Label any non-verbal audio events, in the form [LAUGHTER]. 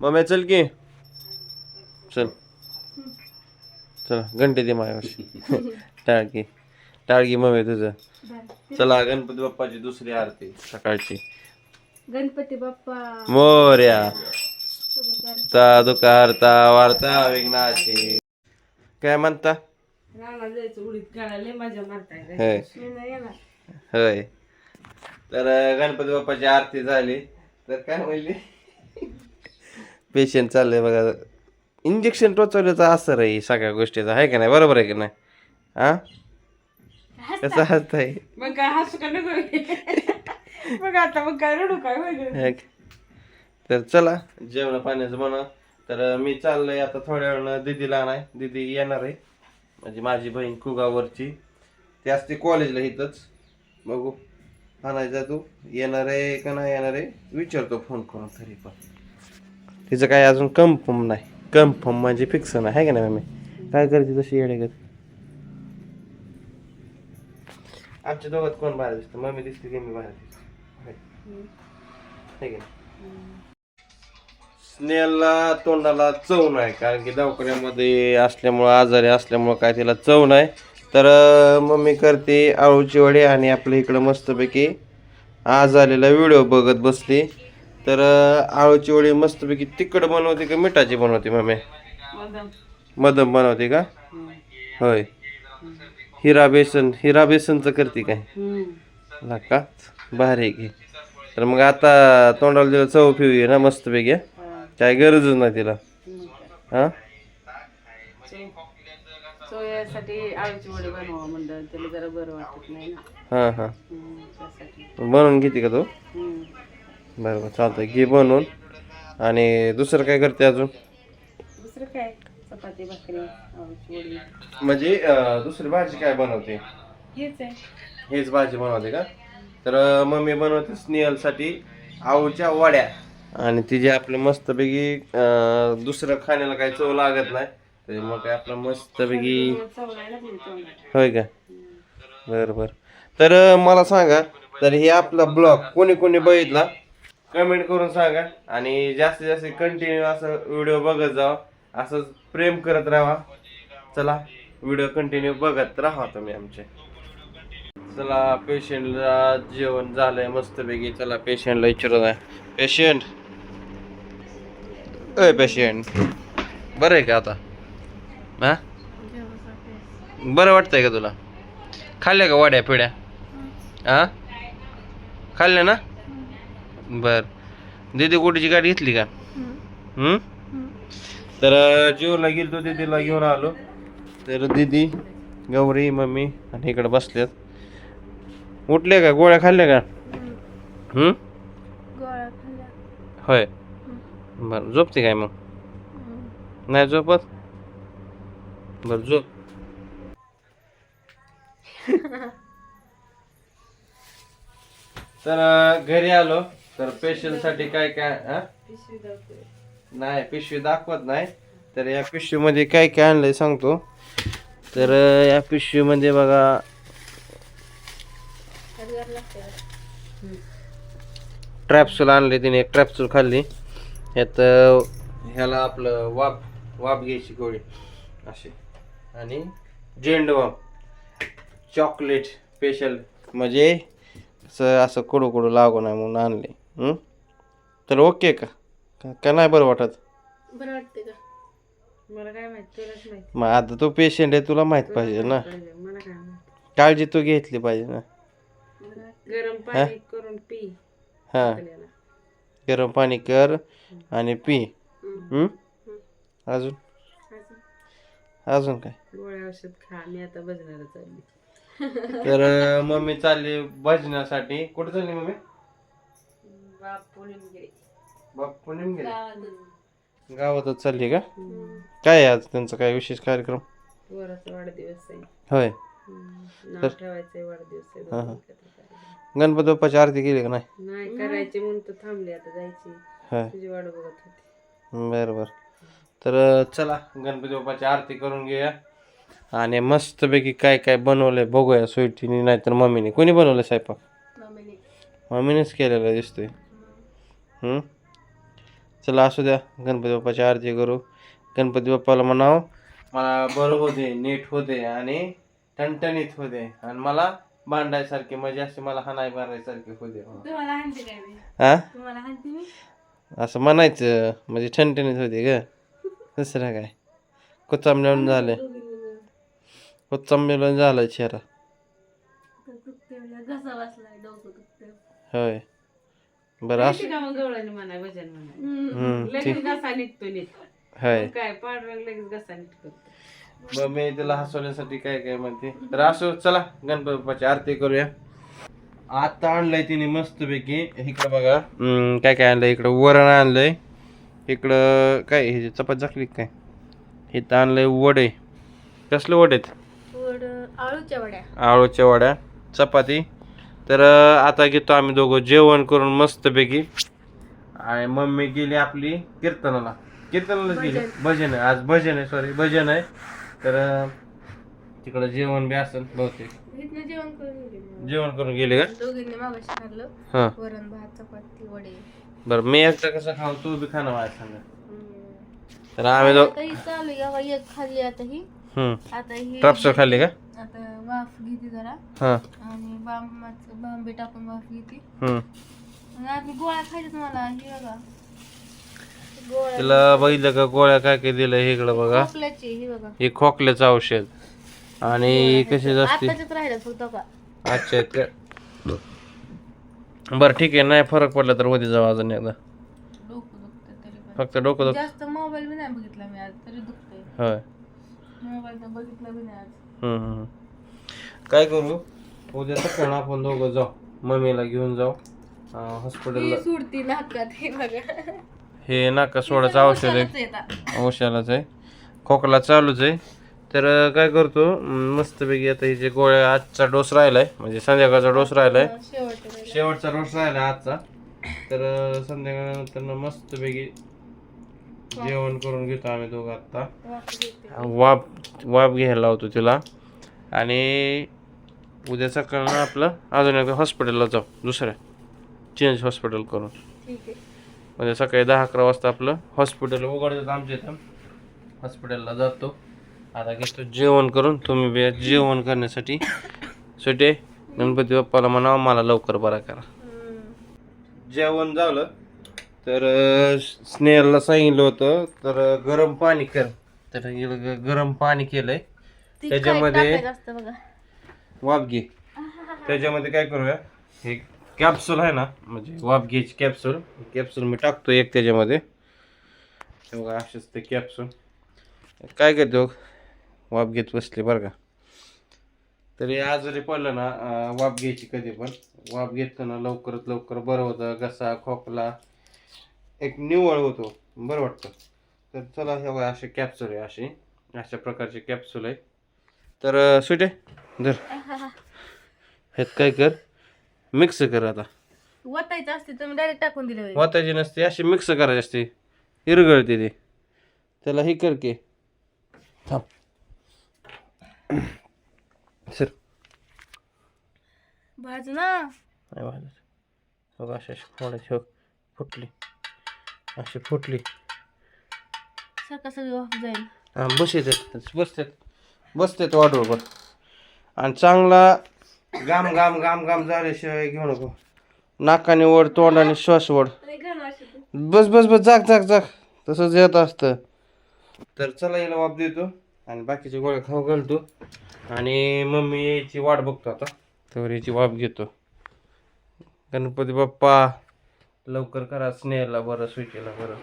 Mummy चल की. चल. चला घंटे दे माझ्यावर [LAUGHS] टाळकी. टाळकी मम्मी तुझं. चला गणपती बाप्पाची दुसरी आरती सकाळची. गणपती बाप्पा. मोर्या. ता दुकारता वार्ता विघ्नाची काय म्हणता? रानात जायचं उडीत काढायला मजा मारताय होय. होय. तर गणपती बाप्पाची आरती झाली. तर काय म्हणली? पेशंट चाललंय बघा. इंजेक्शन टोचवल्याचा असर आहे सगळ्या गोष्टीचा. आहे का नाही? बरोबर आहे की नाही? हा? कसं हसताय मग काय हसू का नको? मग आता मग काय रडू काय? तर चला जेवण पाण्याचं म्हणा. तर मी चाललोय आता थोड्या वेळानं दिदीला नाही दिदी येणार आहे. म्हणजे माझी बहीण कुगावरची. ती असते कॉलेजला इथंच. बघू. आणायचा तू. येणार आहे का नाही येणार आहे? विचारतो फोन करून तरी पण. तिचं काय अजून कन्फर्म नाही. कन्फर्म म्हणजे फिक्स नाही आहे का नाही मम्मी काय करते तशी येडे आमच्या दोघात कोण बाहेर दिसतं? मम्मी दिसते की मी बाहेर दिसतो? आहे की तोंडाला चव नाही कारण की दवाखान्यामध्ये असल्यामुळं आजारी असल्यामुळं काय तिला चव नाही. तर मम्मी करते आळूची वडे आणि आपल्या इकडं मस्तपैकी आज आलेला व्हिडिओ बघत बसली. तर आळूची वडी मस्तपैकी तिखट बनवते का मिठाची बनवते मम्मी मदम बनवते का? होय. हिरा बेसन हिरा बेसनचं करते काय? का भारी की. तर मग आता तोंडाला तिला चव पिऊया ना मस्तपैकी? काय गरजच नाही तिला. हा? हां हां. बनवून घेते का तू. बरं बरं चालतंय. घे बनवून. आणि दुसरं काय करते अजून? दुसरं काय? चपाती भाकरी वडी. म्हणजे अं, दुसरी भाजी काय बनवते? हेच आहे. हेच भाजी बनवते का? तर अं, मम्मी बनवते स्नेहलसाठी आळूच्या वड्या. आणि तिचे आपलं मस्तपैकी अं, दुसरं खाण्याला काही चव लागत नाही त्याच्यामुळे काय आपलं मस्तपैकी. होय का? बरं बरं. तर अं, मला सांगा तर हे आपला ब्लॉग कोणी कोणी बघितला? कमेंट करून सांगा आणि जास्तीत जास्त कंटिन्यू असं व्हिडिओ बघत जावा. असंच प्रेम करत राहा. चला व्हिडिओ कंटिन्यू बघत राहा तुम्ही आमचे. चला पेशंटला जेवण झालंय मस्तपैकी. चला पेशंटला विचारत आहे पेशंट अय पेशंट बरं आहे का आता? हा? बरं वाटतंय का तुला? खाल्ल्या का वाड्या पिढ्या हा? खाल्ल्या ना? बर. दीदी कुठेची गाडी घेतली का? हम्म तर जीवला गेलो दीदीला घेऊन आलो. तर दीदी गौरी मम्मी आणि इकडे बसल्यात उठले का? गोळ्या खाल्ल्या का? हम्म होय. बरं झोपते काय मग? नाही झोपत? बरं झोप. [LAUGHS] तर घरी आलो. तर पेशंटसाठी काय काय हा? नाही पिशवी दाखवत नाही. तर या पिशवीमध्ये काय काय आणलंय सांगतो. तर अं, या पिशवीमध्ये बघा. ट्रॅप्सूल आणले तिने एक ट्रॅप्सूल खाल्ली. यात अं, ह्याला आपलं वाफ वाफ घ्यायची गोळी. अशी. आणि झेंडू चॉकलेट स्पेशल म्हणजे असं असं कडू कडू लागू नाही म्हणून आणले हं? तर ओके का? का- का नाही बरं वाटत? बरं वाटते का मला काय माहीत? तुलाच माहीत. मग आता तू पेशंट आहे तुला माहीत पाहिजे ना. पाहिजे, मला काय माहीत? काळजी तू घेतली पाहिजे ना. गरम पाणी करून पी. हां. आपल्याला. गरम पाणी कर आणि पी. हम्म. हं? अजून? अजून? अजून काय? गोळ्या औषध खा. मी आता बजणार चालली. तर अं, मम्मी चालली भजनासाठी. कुठे चालली मम्मी? बापू गेले गावातच. चालली का? काय आहे आज त्यांचा काय विशेष कार्यक्रम? वराचा वाढदिवस आहे. होय. हम्म. नाव ठेवायचंय वाढदिवस आहे हा, हा. दोघं एकत्र करायचे. गणपती बाप्पाची आरती केली का नाही? नाही करायचे म्हणून तर थांबले आता जायची. होय. तुझी वाट बघत होती. बरं बरं तर अं, चला गणपती बाप्पाची आरती करून घेऊया. आणि मस्तपैकी काय काय बनवलंय बघूया स्वीटीने नाहीतर मम्मीने. कोणी बनवलं स्वयंपाक? मम्मीनेच केलेलं दिसतोय? चला असू द्या. गणपती बाप्पाची आरती करू. गणपती बाप्पाला म्हणावं मला बरं होते नीट होते आणि टणटणीत होते. आणि मला भांडायसारखे म्हणजे असे मला हाणाय मारायसारखे हा हाणते मी? असं म्हणायचं म्हणजे ठणठणीत होते ग. दुसरं काय? झालं. कोचांबल्यावर झालं चेहरा. घसा बसलाय डोकं दुखते होय. बरं असं. गवळणी भजन लगेच घसा निघतो नीट. होय. काय पांढरा लगेच घसा मग मी तिला हसवण्यासाठी काय काय म्हणते? तर असो चला गणपती बाप्पाची आरती करूया. आता आणलंय तिने मस्तपैकी इकडं बघा. हम्म, काय काय आणलंय? इकडं वरण आणलंय. इकडं काय हे चपात झाकली काय? इथं आणलंय वडे. कसले वडे आहेत? आळूच्या वड्या. आळूच्या वड्या चपाती. तर आता घेतो आम्ही दोघं जेवण करून मस्तपैकी. आणि मम्मी गेली आपली कीर्तनाला. कीर्तनालाच गेली. भजन. आहे. आज भजन आहे सॉरी भजन आहे. तर तिकडं जेवण बी असेल बहुतेक. जेवण करून गेले जेवण करून गेले का? दोघींनी मागाशी खाल्लं हां. वरण भात चपाती वडे. बरं मी एकटा कसं खाऊ तू बी खाणं माझ्या सांगा. तर आम्ही खाल्ली आता ही. हम्म. आता ही ट्रप्सर खाल्ली का? आता वाफ घेते जरा. हां. आणि बांबाचं बांबे टाकून वाफ घेते. हम्म. आणि गोळ्या खायच्यात मला ही बघा. गोळ्या तिला बघितलं का गोळ्या काय काय दिलं हे इकडं बघा. खोकल्याची ही बघा. हे खोकल्याचं औषध. आणि कशी राहिलं फक्त का? अच्छा ते बरं ठीक आहे नाही फरक पडला तर उद्या जाऊ अजून एकदा. डोकं दुखतं तरी पण. फक्त डोकं दुख जास्त मोबाईल बी नाही बघितला मी आज तरी दुखतंय. होय. मोबाईल तर बघितला बी नाही आज. हम्म. काय करू? उद्या सकाळी आपण दोघं जाऊ. मम्मीला घेऊन जाऊ. हॉस्पिटलला ही सुडती नाकात हे बघा. हे नाका सोडायचं औषध आहे. औषधाच आहे खोकला चालूच आहे. तर अं, काय करतो? अं, मस्तपैकी आता हे जे गोळ्या आजचा डोस राहिलाय म्हणजे संध्याकाळचा डोस राहिलाय. शेवटचं डोस राहिला आजचा. तर अं, संध्याकाळनंतर मस्तपैकी जेवण करून घेतो आम्ही दोघं आत्ता. वाफ घेते. वाप वाप घ्यायला लावतो तिला. आणि उद्या सकाळनं आपलं अजून एकदा हॉस्पिटलला जाऊ. दुसऱ्या चेंज हॉस्पिटल करून. ठीक आहे. म्हणजे सकाळी दहा अकरा वाजता आपलं हॉस्पिटल उघडतं आमच्या इथं. हॉस्पिटलला जातो. आता घेतो जेवण करून. तुम्ही बी जेवण करण्यासाठी. सुटे. गणपती बाप्पाला म्हणावं मला लवकर बरा करा. जेवण झालं. तर स्नेहलला सांगितलं होतं तर गरम पाणी कर. तर गरम पाणी केलंय. ती त्याच्यामध्ये- घे. त्याच्यामध्ये काय करूया? हे कॅप्सूल आहे ना म्हणजे घ्यायची कॅप्सूल कॅप्सूल मी टाकतो एक त्याच्यामध्ये. बघा असेच ते कॅप्सूल काय करतो? वाफ घेत बसले बरं का. तरी आजारी पडलं ना वाफ घ्यायची कधी पण. वाफ घेताना लवकरात लवकर बरं होतं घसा खोकला एक निवळ होतो. बरं वाटतं. तर चला हे बघा असे कॅप्सूल आहे असे अशा प्रकारचे कॅप्सूल आहे. तर सुटे धर. ह्यात काय कर? मिक्स कर आता. वतायचं असते तुम्ही डायरेक्ट टाकून दिले. वातायची नसते अशी मिक्स करायची असते. इरगळते ते. त्याला हे कर की. थांब. सर. भाज ना. नाही वाजत बघ अशी अशी फोडायची हो फुटली. अशी फुटली. सारखा सगळी वाफ जाईल. हां बस येतात बसतात बसतात वाटवर आणि चांगला गाम गाम गाम गाम झाल्याशिवाय घेऊ नको. नाकाने ओढ तोंडाने श्वास ओढ बस बस बस जाग जाग जाग. तसंच येत असतं. तर चला याला वाप देतो आणि बाकीचे गोळ्या खाऊ घालतो. आणि मम्मी यायची वाट बघतो आता. तर याची वाप घेतो. गणपती बाप्पा लवकर करा स्नेहला बरं स्वीटीला बरं.